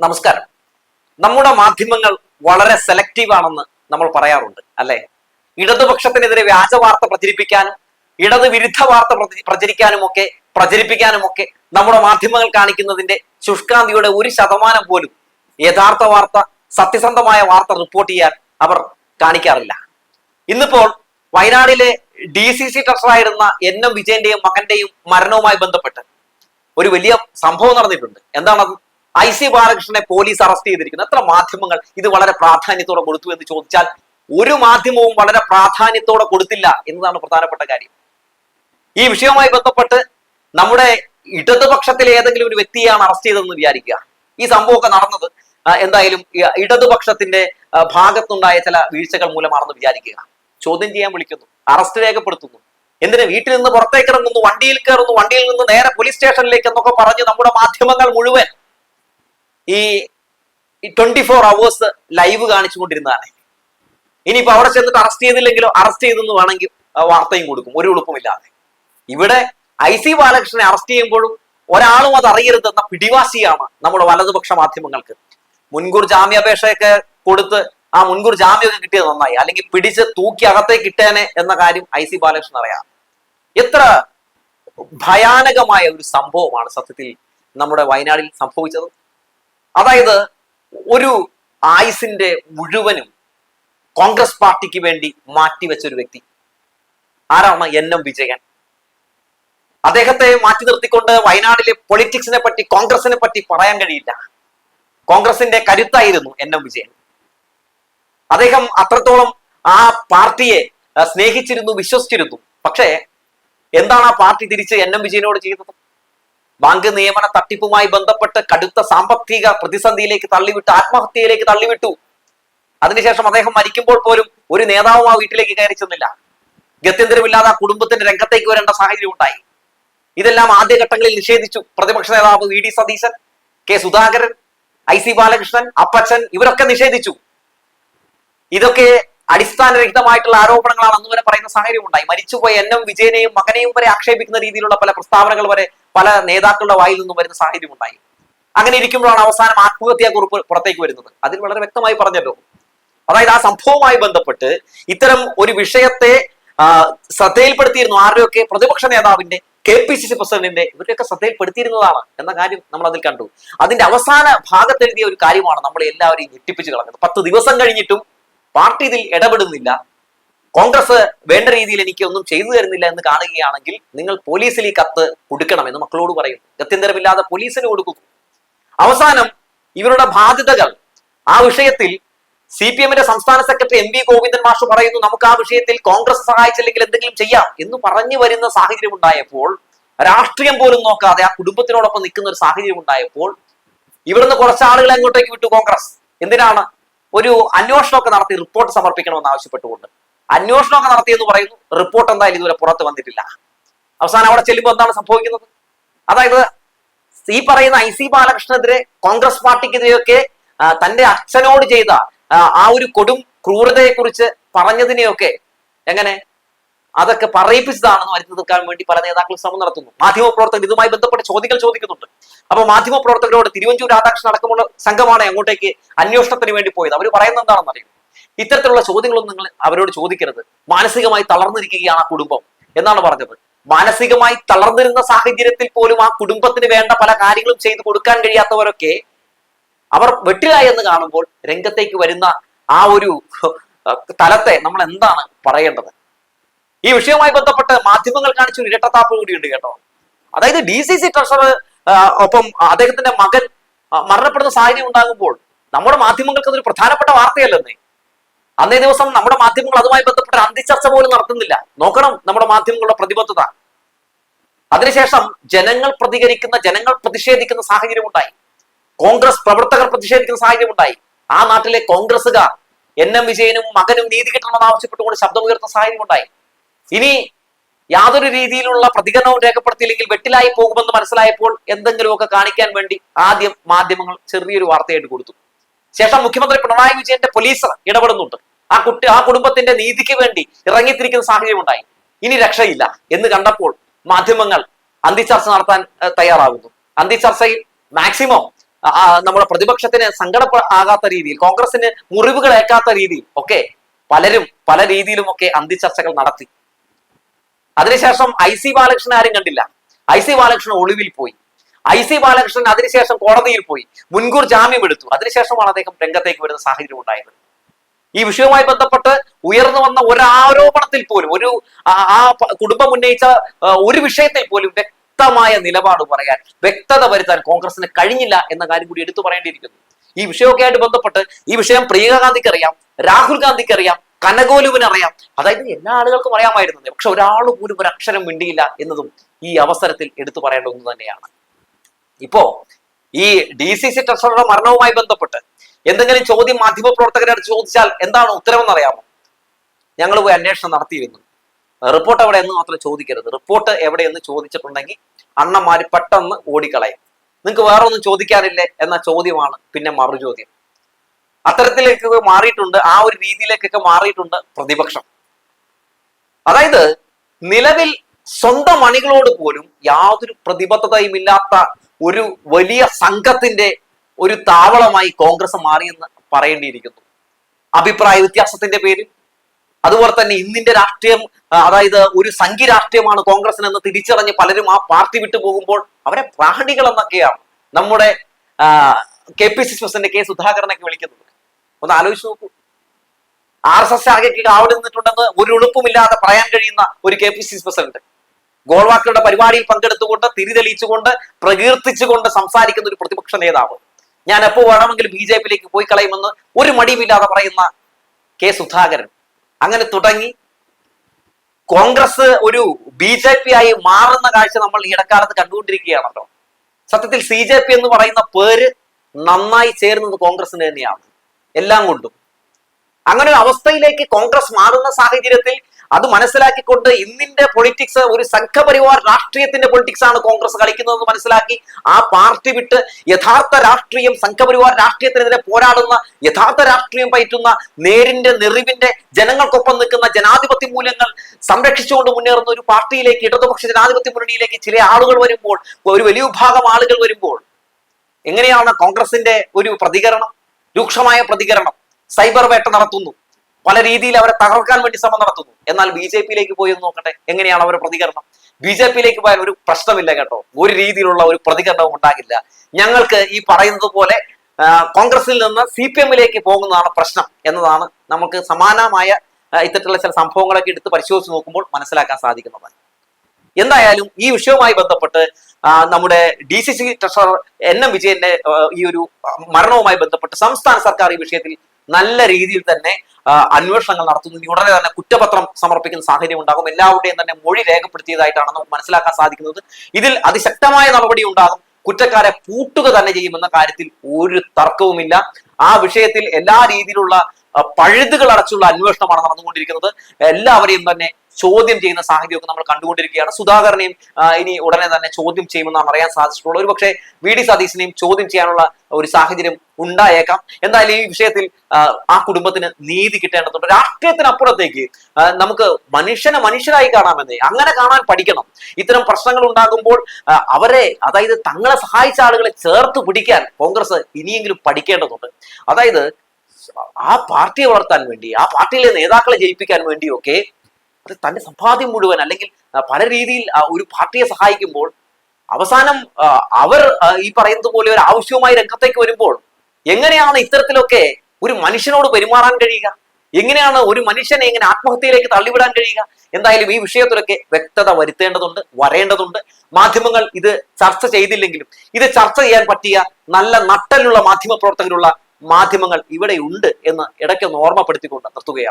നമസ്കാരം. നമ്മുടെ മാധ്യമങ്ങൾ വളരെ സെലക്റ്റീവ് ആണെന്ന് നമ്മൾ പറയാറുണ്ട് അല്ലെ? ഇടതുപക്ഷത്തിനെതിരെ വ്യാജ വാർത്ത പ്രചരിപ്പിക്കാനും ഇടത് വിരുദ്ധ വാർത്ത പ്രചരിക്കാനുമൊക്കെ പ്രചരിക്കാനും ഒക്കെ പ്രചരിപ്പിക്കാനും ഒക്കെ നമ്മുടെ മാധ്യമങ്ങൾ കാണിക്കുന്നതിന്റെ ശുഷ്കാന്തിയുടെ ഒരു ശതമാനം പോലും യഥാർത്ഥ വാർത്ത സത്യസന്ധമായ വാർത്ത റിപ്പോർട്ട് ചെയ്യാൻ അവർ കാണിക്കാറില്ല. ഇന്നിപ്പോൾ വയനാടിലെ ഡി സി സി ട്രഷറായിരുന്ന എൻ എം വിജയന്റെയും മകന്റെയും മരണവുമായി ബന്ധപ്പെട്ട് ഒരു വലിയ സംഭവം നടന്നിട്ടുണ്ട്. എന്താണത്? ഐ സി ബാലകൃഷ്ണനെ പോലീസ് അറസ്റ്റ് ചെയ്തിരിക്കുന്നു. എത്ര മാധ്യമങ്ങൾ ഇത് വളരെ പ്രാധാന്യത്തോടെ കൊടുത്തു എന്ന് ചോദിച്ചാൽ ഒരു മാധ്യമവും വളരെ പ്രാധാന്യത്തോടെ കൊടുത്തില്ല എന്നതാണ് പ്രധാനപ്പെട്ട കാര്യം. ഈ വിഷയവുമായി ബന്ധപ്പെട്ട് നമ്മുടെ ഇടതുപക്ഷത്തിലെ ഏതെങ്കിലും ഒരു വ്യക്തിയാണ് അറസ്റ്റ് ചെയ്തതെന്ന് വിചാരിക്കുക. ഈ സംഭവമൊക്കെ നടന്നത് എന്തായാലും ഇടതുപക്ഷത്തിന്റെ ഭാഗത്തുണ്ടായ ചില വീഴ്ചകൾ മൂലമാണെന്ന് വിചാരിക്കുക. ചോദ്യം ചെയ്യാൻ വിളിക്കുന്നു അറസ്റ്റ് രേഖപ്പെടുത്തുന്നു. എന്തിനു വീട്ടിൽ നിന്ന് പുറത്തേക്ക് ഇറങ്ങുന്നു വണ്ടിയിൽ കയറുന്നു വണ്ടിയിൽ നിന്ന് നേരെ പോലീസ് സ്റ്റേഷനിലേക്ക് എന്നൊക്കെ പറഞ്ഞ് നമ്മുടെ മാധ്യമങ്ങൾ മുഴുവൻ ഈ ട്വന്റി ഫോർ അവേഴ്സ് ലൈവ് കാണിച്ചുകൊണ്ടിരുന്നതാണ്. ഇനിയിപ്പോ അവിടെ ചെന്നിട്ട് അറസ്റ്റ് ചെയ്തില്ലെങ്കിലും അറസ്റ്റ് ചെയ്തെന്ന് വേണമെങ്കിൽ വാർത്തയും കൊടുക്കും. ഒരു എളുപ്പമില്ലാതെ ഇവിടെ ഐ സി ബാലകൃഷ്ണനെ അറസ്റ്റ് ചെയ്യുമ്പോഴും ഒരാളും അത് അറിയരുതെന്ന പിടിവാശിയാണ് നമ്മുടെ വലതുപക്ഷ മാധ്യമങ്ങൾക്ക്. മുൻകൂർ ജാമ്യാപേക്ഷയൊക്കെ കൊടുത്ത് ആ മുൻകൂർ ജാമ്യമൊക്കെ കിട്ടിയത് നന്നായി. അല്ലെങ്കിൽ പിടിച്ച് തൂക്കി അകത്തേക്ക് കിട്ടേനെ എന്ന കാര്യം ഐ സി ബാലകൃഷ്ണൻ അറിയാം. എത്ര ഭയാനകമായ ഒരു സംഭവമാണ് സത്യത്തിൽ നമ്മുടെ വയനാടിൽ സംഭവിച്ചത്. അതായത് ഒരു ആയുസിന്റെ മുഴുവനും കോൺഗ്രസ് പാർട്ടിക്ക് വേണ്ടി മാറ്റിവെച്ച ഒരു വ്യക്തി. ആരാണ് എൻ എം വിജയൻ? അദ്ദേഹത്തെ മാറ്റി നിർത്തിക്കൊണ്ട് വയനാടിലെ പൊളിറ്റിക്സിനെ പറ്റി കോൺഗ്രസിനെ പറ്റി പറയാൻ കഴിയില്ല. കോൺഗ്രസിന്റെ കരുത്തായിരുന്നു എൻ എം വിജയൻ. അദ്ദേഹം അത്രത്തോളം ആ പാർട്ടിയെ സ്നേഹിച്ചിരുന്നു വിശ്വസിച്ചിരുന്നു. പക്ഷേ എന്താണ് ആ പാർട്ടി തിരിച്ച് എൻ എം വിജയനോട് ചെയ്തത് ബാങ്ക് നിയമന തട്ടിപ്പുമായി ബന്ധപ്പെട്ട് കടുത്ത സാമ്പത്തിക പ്രതിസന്ധിയിലേക്ക് തള്ളിവിട്ടു ആത്മഹത്യയിലേക്ക് തള്ളിവിട്ടു. അതിനുശേഷം അദ്ദേഹം മരിക്കുമ്പോൾ പോലും ഒരു നേതാവും ആ വീട്ടിലേക്ക് കയറി ചെന്നില്ല. ഗത്യന്തരമില്ലാതെ ആ കുടുംബത്തിന്റെ രംഗത്തേക്ക് വരേണ്ട സാഹചര്യം ഉണ്ടായി. ഇതെല്ലാം ആദ്യഘട്ടങ്ങളിൽ നിഷേധിച്ചു. പ്രതിപക്ഷ നേതാവ് V D Satheesan K Sudhakaran I C Balakrishnan Appachan ഇവരൊക്കെ നിഷേധിച്ചു. ഇതൊക്കെ അടിസ്ഥാനരഹിതമായിട്ടുള്ള ആരോപണങ്ങളാണ് അന്ന് വരെ പറയുന്ന സാഹചര്യം ഉണ്ടായി മരിച്ചുപോയ എന്നും വിജയനെയും മകനെയും വരെ ആക്ഷേപിക്കുന്ന രീതിയിലുള്ള പല പ്രസ്താവനകൾ വരെ പല നേതാക്കളുടെ വായിൽ നിന്നും വരുന്ന സാഹചര്യം ഉണ്ടായി അങ്ങനെ ഇരിക്കുമ്പോഴാണ് അവസാനം ആത്മഹത്യാ കുറിപ്പ് പുറത്തേക്ക് വരുന്നത്. അതിൽ വളരെ വ്യക്തമായി പറഞ്ഞല്ലോ. അതായത് ആ സംഭവവുമായി ബന്ധപ്പെട്ട് ഇത്തരം ഒരു വിഷയത്തെ ശ്രദ്ധയിൽപ്പെടുത്തിയിരുന്നു ആരുടെയൊക്കെ പ്രതിപക്ഷ നേതാവിന്റെ കെ പി സി സി പ്രസിഡന്റിന്റെ ഇവരെയൊക്കെ ശ്രദ്ധയിൽപ്പെടുത്തിയിരുന്നതാണ് എന്ന കാര്യം നമ്മൾ അതിൽ കണ്ടു. അതിന്റെ അവസാന ഭാഗത്തെഴുതിയ ഒരു കാര്യമാണ് നമ്മളെ എല്ലാവരെയും ഞെട്ടിപ്പിച്ച് കളഞ്ഞത്. പത്ത് ദിവസം കഴിഞ്ഞിട്ടും പാർട്ടി ഇതിൽ ഇടപെടുന്നില്ല. കോൺഗ്രസ് വേണ്ട രീതിയിൽ എനിക്ക് ഒന്നും ചെയ്തു തരുന്നില്ല എന്ന് കാണുകയാണെങ്കിൽ നിങ്ങൾ പോലീസിൽ ഈ കത്ത് കൊടുക്കണമെന്ന് മക്കളോട് പറയുന്നു. ഗത്യന്തരമില്ലാതെ പോലീസിന് കൊടുക്കുന്നു അവസാനം ഇവരുടെ ബാധ്യതകൾ. ആ വിഷയത്തിൽ സി പി എമ്മിന്റെ സംസ്ഥാന സെക്രട്ടറി എം വി ഗോവിന്ദൻ മാഷ് പറയുന്നു നമുക്ക് ആ വിഷയത്തിൽ കോൺഗ്രസ് സഹായിച്ചില്ലെങ്കിൽ എന്തെങ്കിലും ചെയ്യാം എന്ന് പറഞ്ഞു വരുന്ന സാഹചര്യം ഉണ്ടായപ്പോൾ രാഷ്ട്രീയം പോലും നോക്കാതെ ആ കുടുംബത്തിനോടൊപ്പം നിൽക്കുന്ന ഒരു സാഹചര്യം ഉണ്ടായപ്പോൾ ഇവിടുന്ന് കുറച്ച് ആളുകളെ അങ്ങോട്ടേക്ക് വിട്ടു കോൺഗ്രസ്. എന്തിനാണ്? ഒരു അന്വേഷണമൊക്കെ നടത്തി റിപ്പോർട്ട് സമർപ്പിക്കണമെന്ന് ആവശ്യപ്പെട്ടുകൊണ്ട്. അന്വേഷണമൊക്കെ നടത്തിയെന്ന് പറയുന്നു. റിപ്പോർട്ട് എന്തായാലും ഇതുവരെ പുറത്ത് വന്നിട്ടില്ല. അവസാനം അവിടെ ചെല്ലുമ്പോൾ എന്താണ് സംഭവിക്കുന്നത്? അതായത് ഈ പറയുന്ന ഐ സി ബാലകൃഷ്ണനെതിരെ കോൺഗ്രസ് പാർട്ടിക്കെതിരെയൊക്കെ തന്റെ അച്ഛനോട് ചെയ്ത ആ ഒരു കൊടും ക്രൂരതയെക്കുറിച്ച് പറഞ്ഞതിനെയൊക്കെ എങ്ങനെ അതൊക്കെ പറയിപ്പിച്ചതാണെന്ന് വരുത്തി തീർക്കാൻ വേണ്ടി പല നേതാക്കൾ ശ്രമം നടത്തുന്നു. മാധ്യമപ്രവർത്തകർ ഇതുമായി ബന്ധപ്പെട്ട ചോദ്യങ്ങൾ ചോദിക്കുന്നുണ്ട്. അപ്പൊ മാധ്യമപ്രവർത്തകരോട് തിരുവഞ്ചൂർ രാധാകൃഷ്ണൻ അടക്കമുള്ള സംഘമാണ് അങ്ങോട്ടേക്ക് അന്വേഷണത്തിന് വേണ്ടി പോയത്. അവർ പറയുന്നത് എന്താണെന്ന് അറിയും? ഇത്തരത്തിലുള്ള ചോദ്യങ്ങളൊന്നും നിങ്ങൾ അവരോട് ചോദിക്കരുത്. മാനസികമായി തളർന്നിരിക്കുകയാണ് ആ കുടുംബം എന്നാണ് പറഞ്ഞത്. മാനസികമായി തളർന്നിരുന്ന സാഹചര്യത്തിൽ പോലും ആ കുടുംബത്തിന് വേണ്ട പല കാര്യങ്ങളും ചെയ്തു കൊടുക്കാൻ കഴിയാത്തവരൊക്കെ അവർ വെട്ടുക എന്ന് കാണുമ്പോൾ രംഗത്തേക്ക് വരുന്ന ആ ഒരു തലത്തെ നമ്മൾ എന്താണ് പറയേണ്ടത്? ഈ വിഷയവുമായി ബന്ധപ്പെട്ട് മാധ്യമങ്ങൾ കാണിച്ച ഒരു ഇരട്ടത്താപ്പ് കൂടിയുണ്ട് കേട്ടോ. അതായത് ഡി സി സി ട്രഷറർ ഒപ്പം അദ്ദേഹത്തിന്റെ മകൻ മരണപ്പെടുന്ന സാഹചര്യം ഉണ്ടാകുമ്പോൾ നമ്മുടെ മാധ്യമങ്ങൾക്ക് അതൊരു പ്രധാനപ്പെട്ട വാർത്തയല്ലെന്നേ. അന്നേ ദിവസം നമ്മുടെ മാധ്യമങ്ങൾ അതുമായി ബന്ധപ്പെട്ട അന്തിച്ചർച്ച പോലും നടത്തുന്നില്ല. നോക്കണം നമ്മുടെ മാധ്യമങ്ങളുടെ പ്രതിബദ്ധത. അതിനുശേഷം ജനങ്ങൾ പ്രതികരിക്കുന്ന ജനങ്ങൾ പ്രതിഷേധിക്കുന്ന സാഹചര്യം ഉണ്ടായി. കോൺഗ്രസ് പ്രവർത്തകർ പ്രതിഷേധിക്കുന്ന സാഹചര്യം ഉണ്ടായി. ആ നാട്ടിലെ കോൺഗ്രസുകാർ എൻ എം വിജയനും മകനും നീതി കിട്ടണമെന്ന് ആവശ്യപ്പെട്ടുകൊണ്ട് ശബ്ദമുയർത്തുന്ന സാഹചര്യം ഉണ്ടായി. ഇനി യാതൊരു രീതിയിലുള്ള പ്രതികരണവും രേഖപ്പെടുത്തിയില്ലെങ്കിൽ വെട്ടിലായി പോകുമെന്ന് മനസ്സിലായപ്പോൾ എന്തെങ്കിലുമൊക്കെ കാണിക്കാൻ വേണ്ടി ആദ്യം മാധ്യമങ്ങൾ ചെറിയൊരു വാർത്തയായിട്ട് കൊടുത്തു. ശേഷം മുഖ്യമന്ത്രി പിണറായി വിജയന്റെ പോലീസ് ഇടപെടുന്നുണ്ട്. ആ കുട്ടി ആ കുടുംബത്തിന്റെ നീതിക്ക് വേണ്ടി ഇറങ്ങിത്തിരിക്കുന്ന സാഹചര്യം ഉണ്ടായി ഇനി രക്ഷയില്ല എന്ന് കണ്ടപ്പോൾ മാധ്യമങ്ങൾ അന്തിചർച്ച നടത്താൻ തയ്യാറാകുന്നു അന്തിച്ചർച്ചയിൽ മാക്സിമം നമ്മുടെ പ്രതിപക്ഷത്തിന് സങ്കട ആകാത്ത രീതിയിൽ കോൺഗ്രസിന് മുറിവുകൾ ഏക്കാത്ത രീതിയിൽ ഒക്കെ പലരും പല രീതിയിലുമൊക്കെ അന്തിചർച്ചകൾ നടത്തി. അതിനുശേഷം ഐ സി ബാലകൃഷ്ണൻ ആരും കണ്ടില്ല. ഐ സി ബാലകൃഷ്ണൻ ഒളിവിൽ പോയി. ഐ സി ബാലകൃഷ്ണൻ അതിനുശേഷം കോടതിയിൽ പോയി. മുൻകൂർ ജാമ്യം എടുത്തു. അതിനുശേഷമാണ് അദ്ദേഹം രംഗത്തേക്ക് വരുന്ന സാഹചര്യം ഉണ്ടായത്. ഈ വിഷയവുമായി ബന്ധപ്പെട്ട് ഉയർന്നു വന്ന ഒരാരോപണത്തിൽ പോലും ഒരു ആ- കുടുംബം ഉന്നയിച്ച ഒരു വിഷയത്തിൽ പോലും വ്യക്തമായ നിലപാട് പറയാൻ വ്യക്തത വരുത്താൻ കോൺഗ്രസിന് കഴിഞ്ഞില്ല എന്ന കാര്യം കൂടി എടുത്തു പറയേണ്ടിയിരിക്കുന്നു. ഈ വിഷയമൊക്കെ ആയിട്ട് ബന്ധപ്പെട്ട് ഈ വിഷയം പ്രിയങ്ക ഗാന്ധിക്ക് അറിയാം രാഹുൽ ഗാന്ധിക്ക് അറിയാം കനകോലുവിന് അറിയാം. അതായത് എല്ലാ ആളുകൾക്കും അറിയാമായിരുന്നത് പക്ഷെ ഒരാൾ പോലും ഒരു അക്ഷരം മിണ്ടിയില്ല എന്നതും ഈ അവസരത്തിൽ എടുത്തു പറയേണ്ട ഒന്ന് തന്നെയാണ്. ഇപ്പോ ഈ ഡി സി സി ട്രഷറുടെ മരണവുമായി ബന്ധപ്പെട്ട് എന്തെങ്കിലും ചോദ്യം മാധ്യമ പ്രവർത്തകരോട് ചോദിച്ചാൽ എന്താണ് ഉത്തരവെന്ന് അറിയാമോ ഞങ്ങൾ പോയി അന്വേഷണം നടത്തിയിരുന്നു. റിപ്പോർട്ട് എവിടെ എന്ന് മാത്രം ചോദിക്കരുത്. റിപ്പോർട്ട് എവിടെ എന്ന് ചോദിച്ചിട്ടുണ്ടെങ്കിൽ അണ്ണന്മാര് പെട്ടെന്ന് ഓടിക്കളയും. നിങ്ങൾക്ക് വേറെ ഒന്നും ചോദിക്കാനില്ലേ എന്ന ചോദ്യമാണ് പിന്നെ മറു അത്തരത്തിലേക്ക് മാറിയിട്ടുണ്ട് ആ ഒരു രീതിയിലേക്കൊക്കെ മാറിയിട്ടുണ്ട് പ്രതിപക്ഷം. അതായത് നിലവിൽ സ്വന്തം അണികളോട് പോലും യാതൊരു പ്രതിബദ്ധതയും ഇല്ലാത്ത ഒരു വലിയ സംഘത്തിന്റെ ഒരു താവളമായി കോൺഗ്രസ് മാറിയെന്ന് പറയേണ്ടിയിരിക്കുന്നു. അഭിപ്രായ വ്യത്യാസത്തിന്റെ പേരിൽ. അതുപോലെ തന്നെ ഇന്നിന്റെ രാഷ്ട്രീയം അതായത് ഒരു സംഘി രാഷ്ട്രീയമാണ് കോൺഗ്രസിന് എന്ന് തിരിച്ചറിഞ്ഞ് പലരും ആ പാർട്ടി വിട്ടു പോകുമ്പോൾ അവരെ പ്രാണികൾ എന്നൊക്കെയാണ് നമ്മുടെ K P C C K സുധാകരനൊക്കെ വിളിക്കുന്നത്. ഒന്ന് ആലോചിച്ച് നോക്കൂ. ആർ എസ് എസ് ആകെ കാവൽ നിന്നിട്ടുണ്ടെന്ന് ഒരു എളുപ്പമില്ലാതെ പറയാൻ കഴിയുന്ന ഒരു K P C C president. ഗോൾവാക്കളുടെ പരിപാടിയിൽ പങ്കെടുത്തുകൊണ്ട് തിരിതെളിയിച്ചുകൊണ്ട് പ്രകീർത്തിച്ചുകൊണ്ട് സംസാരിക്കുന്ന ഒരു പ്രതിപക്ഷ നേതാവ്. ഞാൻ എപ്പോ വേണമെങ്കിലും ബി ജെ പിയിലേക്ക് പോയി കളയുമെന്ന് ഒരു മടിയുമില്ലാതെ പറയുന്ന കെ സുധാകരൻ. അങ്ങനെ തുടങ്ങി. കോൺഗ്രസ് ഒരു ബി ജെ പി ആയി മാറുന്ന കാഴ്ച നമ്മൾ ഈ ഇടക്കാലത്ത് കണ്ടുകൊണ്ടിരിക്കുകയാണല്ലോ. സത്യത്തിൽ സി ജെ പി എന്ന് പറയുന്ന പേര് നന്നായി ചേരുന്നത് കോൺഗ്രസിന് തന്നെയാണ്. എല്ലാം കൊണ്ടും. അങ്ങനെ ഒരു അവസ്ഥയിലേക്ക് കോൺഗ്രസ് മാറുന്ന സാഹചര്യത്തിൽ അത് മനസ്സിലാക്കിക്കൊണ്ട് ഇന്നിന്റെ പൊളിറ്റിക്സ് ഒരു സംഘപരിവാർ രാഷ്ട്രീയത്തിന്റെ പൊളിറ്റിക്സ് ആണ് കോൺഗ്രസ് കളിക്കുന്നതെന്ന് മനസ്സിലാക്കി ആ പാർട്ടി വിട്ട് യഥാർത്ഥ രാഷ്ട്രീയം സംഘപരിവാർ രാഷ്ട്രീയത്തിനെതിരെ പോരാടുന്ന യഥാർത്ഥ രാഷ്ട്രീയം പയറ്റുന്ന നേരിന്റെ നെറിവിന്റെ ജനങ്ങൾക്കൊപ്പം നിൽക്കുന്ന ജനാധിപത്യ മൂല്യങ്ങൾ സംരക്ഷിച്ചുകൊണ്ട് മുന്നേറുന്ന ഒരു പാർട്ടിയിലേക്ക് ഇടതുപക്ഷ ജനാധിപത്യ മുന്നണിയിലേക്ക് ചില ആളുകൾ വരുമ്പോൾ ഒരു വലിയ വിഭാഗം ആളുകൾ വരുമ്പോൾ എങ്ങനെയാണ് കോൺഗ്രസിന്റെ ഒരു പ്രതികരണം? രൂക്ഷമായ പ്രതികരണം സൈബർ വേട്ട നടത്തുന്നു. പല രീതിയിൽ അവരെ തകർക്കാൻ വേണ്ടി ശ്രമം നടത്തുന്നു. എന്നാൽ ബി ജെ പിയിലേക്ക് പോയി നോക്കട്ടെ എങ്ങനെയാണ് അവരുടെ പ്രതികരണം? ബി ജെ പിയിലേക്ക് പോയാൽ ഒരു പ്രശ്നമില്ല കേട്ടോ. ഒരു രീതിയിലുള്ള ഒരു പ്രതികരണവും ഉണ്ടാകില്ല. ഞങ്ങൾക്ക് ഈ പറയുന്നത് പോലെ കോൺഗ്രസിൽ നിന്ന് സി പി എമ്മിലേക്ക് പോകുന്നതാണ് പ്രശ്നം എന്നതാണ് നമുക്ക് സമാനമായ ഇത്തരത്തിലുള്ള ചില സംഭവങ്ങളൊക്കെ എടുത്ത് പരിശോധിച്ച് നോക്കുമ്പോൾ മനസ്സിലാക്കാൻ സാധിക്കുന്നത് എന്തായാലും ഈ വിഷയവുമായി ബന്ധപ്പെട്ട് നമ്മുടെ D C C treasurer N M വിജയന്റെ ഈ ഒരു മരണവുമായി ബന്ധപ്പെട്ട് സംസ്ഥാന സർക്കാർ ഈ വിഷയത്തിൽ നല്ല രീതിയിൽ തന്നെ അന്വേഷണങ്ങൾ നടത്തുന്നു. ഉടനെ തന്നെ കുറ്റപത്രം സമർപ്പിക്കുന്ന സാഹചര്യം ഉണ്ടാകും. എല്ലാവരുടെയും തന്നെ മൊഴി രേഖപ്പെടുത്തിയതായിട്ടാണ് നമുക്ക് മനസ്സിലാക്കാൻ സാധിക്കുന്നത്. ഇതിൽ അതിശക്തമായ നടപടി ഉണ്ടാകും. കുറ്റക്കാരെ പൂട്ടുക തന്നെ ചെയ്യുമെന്ന കാര്യത്തിൽ ഒരു തർക്കവുമില്ല. ആ വിഷയത്തിൽ എല്ലാ രീതിയിലുള്ള പഴുതുകൾ അടച്ചുള്ള അന്വേഷണമാണ് നടന്നുകൊണ്ടിരിക്കുന്നത്. എല്ലാവരെയും തന്നെ ചോദ്യം ചെയ്യുന്ന സാഹചര്യമൊക്കെ നമ്മൾ കണ്ടുകൊണ്ടിരിക്കുകയാണ്. സുധാകരനെയും ഇനി ഉടനെ തന്നെ ചോദ്യം ചെയ്യുമെന്നാണ് അറിയാൻ സാധിച്ചിട്ടുള്ളത് ഒരു പക്ഷേ വി ഡി സതീശിനെയും ചോദ്യം ചെയ്യാനുള്ള ഒരു സാഹചര്യം ഉണ്ടായേക്കാം. എന്തായാലും ഈ വിഷയത്തിൽ ആ, കുടുംബത്തിന് നീതി കിട്ടേണ്ടതുണ്ട്. രാഷ്ട്രീയത്തിനപ്പുറത്തേക്ക് നമുക്ക് മനുഷ്യനെ മനുഷ്യരായി കാണാമെന്നേ അങ്ങനെ കാണാൻ പഠിക്കണം. ഇത്തരം പ്രശ്നങ്ങൾ ഉണ്ടാകുമ്പോൾ അവരെ അതായത് തങ്ങളെ സഹായിച്ച ആളുകളെ ചേർത്ത് പിടിക്കാൻ കോൺഗ്രസ് ഇനിയെങ്കിലും പഠിക്കേണ്ടതുണ്ട്. അതായത് ആ പാർട്ടിയെ വളർത്താൻ വേണ്ടി ആ പാർട്ടിയിലെ നേതാക്കളെ ജയിപ്പിക്കാൻ വേണ്ടിയൊക്കെ തന്റെ സമ്പാദ്യം മുഴുവൻ അല്ലെങ്കിൽ പല രീതിയിൽ ഒരു പാർട്ടിയെ സഹായിക്കുമ്പോൾ അവസാനം അവർ ഈ പറയുന്നത് പോലെ ഒരു ആവശ്യവുമായി രംഗത്തേക്ക് വരുമ്പോൾ എങ്ങനെയാണ് ഇത്തരത്തിലൊക്കെ ഒരു മനുഷ്യനോട് പെരുമാറാൻ കഴിയുക? എങ്ങനെയാണ് ഒരു മനുഷ്യനെ എങ്ങനെ ആത്മഹത്യയിലേക്ക് തള്ളിവിടാൻ കഴിയുക? എന്തായാലും ഈ വിഷയത്തിലൊക്കെ വ്യക്തത വരുത്തേണ്ടതുണ്ട് വരേണ്ടതുണ്ട്. മാധ്യമങ്ങൾ ഇത് ചർച്ച ചെയ്തില്ലെങ്കിലും ഇത് ചർച്ച ചെയ്യാൻ പറ്റിയ നല്ല നട്ടലുള്ള മാധ്യമ പ്രവർത്തകരുള്ള മാധ്യമങ്ങൾ ഇവിടെ ഉണ്ട് എന്ന് ഇടയ്ക്കൊന്ന് ഓർമ്മപ്പെടുത്തിക്കൊണ്ട് നിർത്തുകയാണ്.